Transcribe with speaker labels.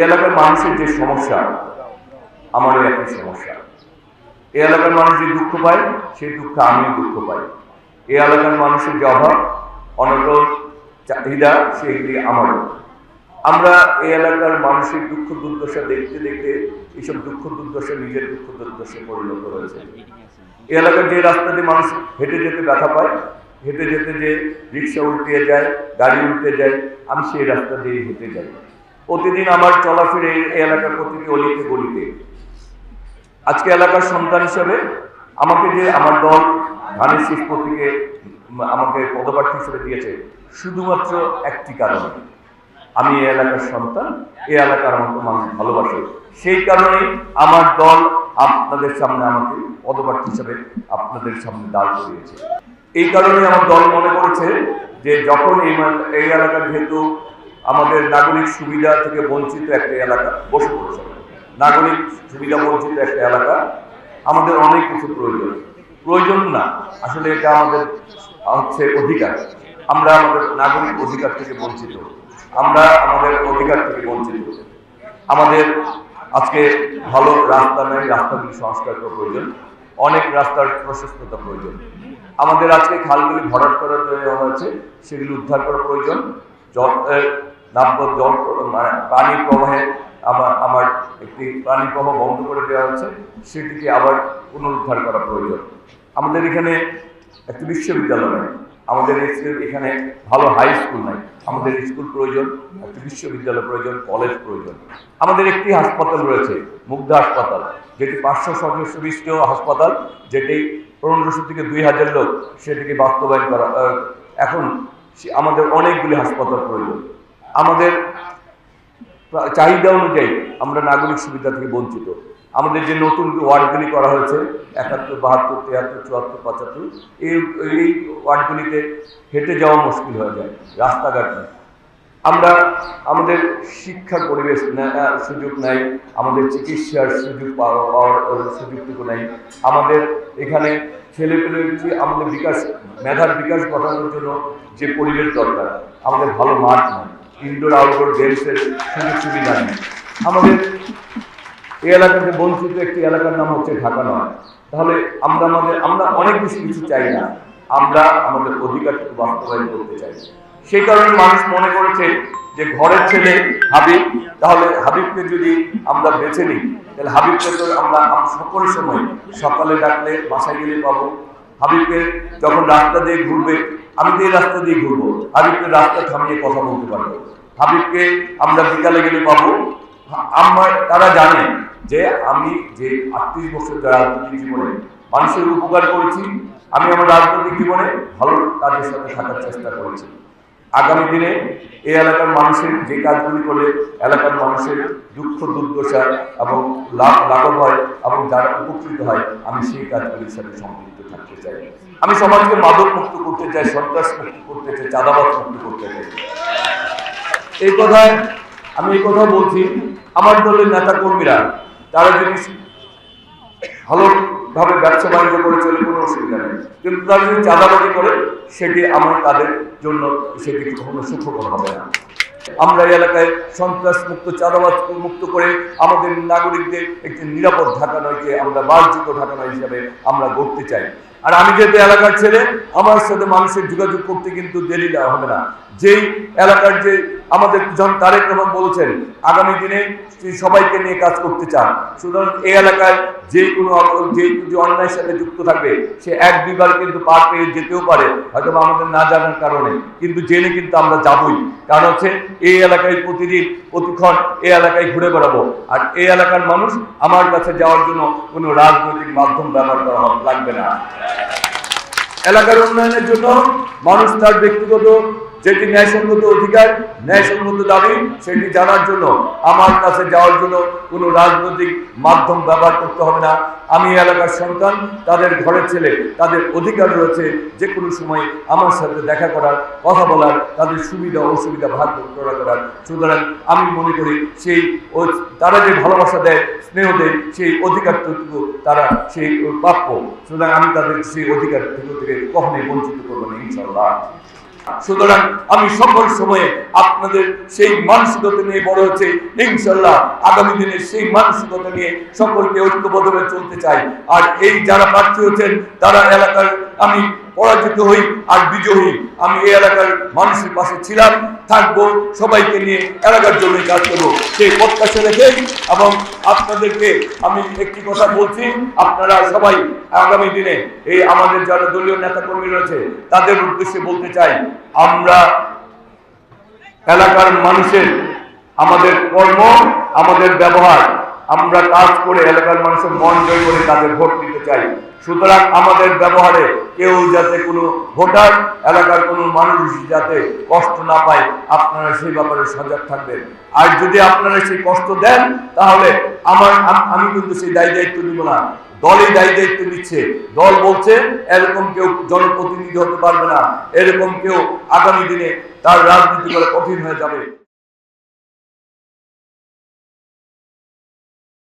Speaker 1: এলাকার মানুষের যে সমস্যা, আমারও একই সমস্যা। এ এলাকার মানুষ যে দুঃখ পায়, সেই দুঃখ আমিও দুঃখ পাই। এ এলাকার মানুষের যে অভাব অনটন চাহিদা সেগুলি আমারও। আমরা এই এলাকার মানুষের দুঃখ দুর্দশা দেখতে দেখতে, এইসব দুঃখ দুর্দশা নিজের দুঃখ দুর্দশা পরিণত হয়েছে। এই এলাকার যে রাস্তা দিয়ে মানুষ হেঁটে যেতে ব্যথা পায়, হেঁটে যেতে যে রিক্সা উল্টে যায়, গাড়ি উল্টে যায়, আমি সেই রাস্তা দিয়ে হেঁটে যাই। প্রতিদিন আমার চলাফেরা এই এলাকার প্রতিটি অলিতে গলিতে। আজকে এলাকার সন্তান হিসেবে আমাকে যে আমার দল ধানের শেষ আমাকে পদপ্রার্থী হিসেবে দিয়েছে, শুধুমাত্র একটি কারণে। আমি এই এলাকার সন্তান, এই এলাকার আমাকে মানুষ ভালোবাসে। সেই কারণে আমার দল আপনাদের সামনে আমাকে পদপ্রার্থী হিসেবে আপনাদের সামনে দাঁড় করিয়েছে। এই কারণে আমার দল মনে করেছে যে যখন এই এই এলাকা যেহেতু আমাদের নাগরিক সুবিধা থেকে বঞ্চিত একটা এলাকা বসে পড়ছে। নাগরিক সুবিধা বঞ্চিত একটা এলাকা আমাদের অনেক কিছু প্রয়োজন। প্রয়োজন না, আসলে এটা আমাদের, হচ্ছে অধিকার। আমরা আমাদের নাগরিক অধিকার থেকে বঞ্চিত। আমরা আমাদের অধিকার থেকে বঞ্চিত। আমাদের আজকে ভালো রাস্তা নেই রাস্তাগুলি সংস্কার করা প্রয়োজন। অনেক রাস্তার প্রশস্ততা প্রয়োজন। আমাদের আজকে খালগুলি ভরাট করা দেওয়া হয়েছে সেগুলি উদ্ধার করা প্রয়োজন। নাব্য জল মানে পানি প্রবাহে আমার আমার একটি পানি প্রবাহ বন্ধ করে দেওয়া হয়েছে সেটিকে আবার পুনরুদ্ধার করা প্রয়োজন। আমাদের এখানে একটি বিশ্ববিদ্যালয় নেই, আমাদের এখানে ভালো হাই স্কুল নাই, আমাদের স্কুল প্রয়োজন, একটি বিশ্ববিদ্যালয় প্রয়োজন, কলেজ প্রয়োজন। আমাদের একটি হাসপাতাল রয়েছে, মুগ্ধা হাসপাতাল, যেটি পাঁচশো সদস্য বিশিষ্ট হাসপাতাল, যেটি পনেরোশো থেকে দুই হাজার লোক সেটিকে বাস্তবায়ন করা এখন আমাদের অনেকগুলি হাসপাতাল প্রয়োজন। আমাদের চাহিদা অনুযায়ী আমরা নাগরিক সুবিধা থেকে বঞ্চিত। আমাদের যে নতুন ওয়ার্ডগুলি করা হয়েছে, একাত্তর, বাহাত্তর তিয়াত্তর চুয়াত্তর, পঁচাত্তর, এই এই ওয়ার্ডগুলিতে হেঁটে যাওয়া মুশকিল হয়ে যায়, রাস্তাঘাট নেই। আমরা, আমাদের শিক্ষার পরিবেশ সুযোগ নাই, আমাদের চিকিৎসার সুযোগ পাওয়া- পাওয়ার সুযোগটুকু নাই। আমাদের এখানে ছেলেপেলের যে, আমাদের বিকাশ, মেধার বিকাশ ঘটানোর জন্য যে পরিবেশ দরকার, আমাদের ভালো মাঠ নেই। ইনডোর আউটডোর গেমসের সুযোগ সুবিধা নেই। আমাদের এই এলাকাতে বঞ্চিত একটি এলাকার নাম হচ্ছে ঢাকা নয়। তাহলে আমরা আমাদের, আমরা অনেক বেশি কিছু চাই না। আমরা আমাদের বাস্তবায়ন করতে চাই। সেই কারণে মানুষ মনে করেছে যে ঘরের ছেলে হাবিব, তাহলে হাবিবকে যদি আমরা বেছে নিই, তাহলে হাবিবকে তো আমরা আমরা সকল সময় সকালে ডাকলে বাসায় গেলে পাবো। হাবিবকে যখন রাস্তা দিয়ে ঘুরবে, আমি তো এই রাস্তা দিয়ে ঘুরবো, হাবিবকে রাস্তা থামিয়ে কথা বলতে পারব। হাবিবকে আমরা বিকালে গেলে পাবো। আমার তারা জানে যে আমি যে আটত্রিশ বছর রাজনৈতিক জীবনে মানুষের উপকার করেছি, আমি আমার রাজনৈতিক জীবনে ভালো কাজের সাথে থাকার চেষ্টা করেছি। আগামী দিনে এই এলাকার মানুষের যে কাজগুলি করলে এলাকার মানুষের দুঃখ, দুর্দশা এবং লাভ, লাঘব হয় এবং যারা উপকৃত হয়, আমি সেই কাজগুলির সাথে সম্পৃক্ত থাকতে চাই। আমি সমাজকে মাদক মুক্ত করতে চাই সন্ত্রাস মুক্ত করতে চাই চাঁদাবাদ মুক্ত করতে চাই। এই কথায় আমি এই কথা বলছি, আমার দলের নেতা কর্মীরা তারা যদি ভালোভাবে ব্যবসা বাণিজ্য করে চলে, কোনো অসুবিধা নেই। কিন্তু তারা যদি চাঁদাবাজি করে, সেটি আমার তাদের জন্য সেটি কখনো সুখকর হবে না। আমরা এই এলাকায় সন্ত্রাস মুক্ত চাঁদাবাজ মুক্ত করে আমাদের নাগরিকদের একটি নিরাপদ ঢাকা নয়কে আমরা বাসযোগ্য ঢাকা নয় হিসাবে আমরা গড়তে চাই। আর আমি যেহেতু এলাকার ছেলে, আমার সাথে মানুষের যোগাযোগ করতে কিন্তু দেরি হবে না। যেই এলাকার যে আমাদের জন তারেক রহমান বলেছেন, আগামী দিনে সবাইকে নিয়ে কাজ করতে চান। সুতরাং এই এলাকায় যে কোনো যে যে অন্যায়ের সাথে যুক্ত থাকবে, সে এক দুইবার কিন্তু পার পেয়ে যেতেও পারে হয়তো আমাদের না জানার কারণে। কিন্তু জেনে কিন্তু আমরা যাবই। কারণ হচ্ছে, এই এলাকায় প্রতিদিন প্রতিক্ষণ এই এলাকায় ঘুরে বেড়াবো। আর এই এলাকার মানুষ আমার কাছে যাওয়ার জন্য কোনো রাজনৈতিক মাধ্যম ব্যবহার করা লাগবে না। এলাকার উন্নয়নের জন্য মানুষ তার ব্যক্তিগত যেটি ন্যায়সঙ্গত অধিকার, ন্যায়সঙ্গত দাবি, সেটি জানার জন্য, আমার কাছে যাওয়ার জন্য কোনো রাজনৈতিক মাধ্যম ব্যবহার করতে হবে না। আমি এলাকার সন্তান, তাদের ঘরের ছেলে, তাদের অধিকার রয়েছে, যে কোনো সময় আমার সাথে দেখা করার, কথা বলার, তাদের সুবিধা, অসুবিধা ভাগ করা করার। সুতরাং আমি মনে করি, সেই তারা যে ভালোবাসা দেয়, স্নেহ দেয়, সেই অধিকারটুকু তারা সেই প্রাপ্য। সুতরাং আমি তাদের সেই অধিকার থেকে কখনোই বঞ্চিত করব না ইনশাল্লাহ সুতরাং আমি সকল সময়ে আপনাদের সেই মানসিকতা নিয়ে বড় হচ্ছে ইনশাল্লাহ আগামী দিনে সেই মানসিকতা নিয়ে সকলকে ঐক্যবদ্ধভাবে চলতে চাই। আর এই যারা প্রার্থী হচ্ছেন তারা এলাকার আমি পরাজিত হই আর বিজয়ী। আমি এই এলাকার মানুষের পাশে ছিলাম, থাকব, সবাইকে নিয়ে এলাকার জন্য কাজ করব। সেই প্রত্যাশা রেখে এবং আপনাদেরকে আমি একটি কথা বলছি, আপনারা সবাই আগামী দিনে এই আমাদের যারা দলীয় নেতা কর্মী রয়েছে, তাদের উদ্দেশ্যে বলতে চাই, আমরা এলাকার মানুষের আমাদের কর্ম, আমাদের ব্যবহার, আমরা কাজ করে এলাকার মানুষের মন জয় করে তাদের ভোট দিতে চাই। সুতরাং আমাদের ব্যবহারে কেউ যাতে কোনো ভোটার এলাকার কোনো মানুষ যাতে কষ্ট না পায়, আপনারা সেই ব্যাপারে সজাগ থাকবেন। আর যদি আপনারা সেই কষ্ট দেন, তাহলে আমার আমি কিন্তু সেই দায়ী দায়িত্ব নিব না। দলই দায়ী দায়িত্ব নিচ্ছে। দল বলছে, এরকম কেউ জনপ্রতিনিধি হতে পারবে না। এরকম কেউ আগামী দিনে তার রাজনীতি করে কঠিন হয়ে যাবে।